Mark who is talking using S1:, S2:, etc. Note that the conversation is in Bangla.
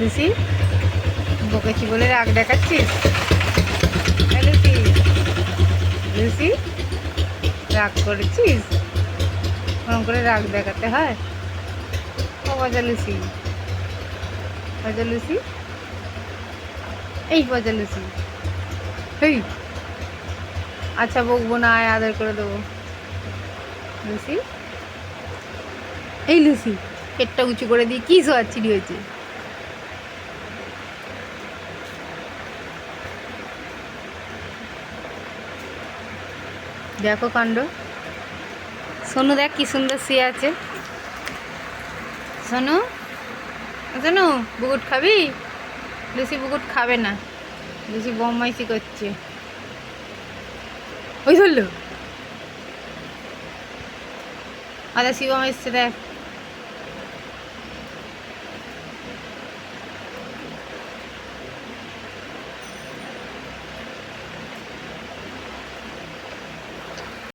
S1: লুসি বকেছি বলে রাগ দেখাচ্ছিস? এই লুসি লুসি রাগ করেছিস? ওরকম করে রাগ দেখাতে হয়। ও বাজা লুসি বাজা লুসি এই বাজা লুসি এই আচ্ছা বকবো না, আয়, আদর করে দেবো। লুসি এই লুসি পেটটা উঁচু করে দিয়ে কী শোয়াচ্ছিলি হয়েছে? দেখো কাণ্ড। সোনু দেখ কি সুন্দর শুয়ে আছে। সোনু সোনু, বুকুট খাবি? লুসি বুকুট খাবে না। লুসি বমাইসি করছে। ওই ধরলো। আচ্ছা শিবম এসছে, দেখ।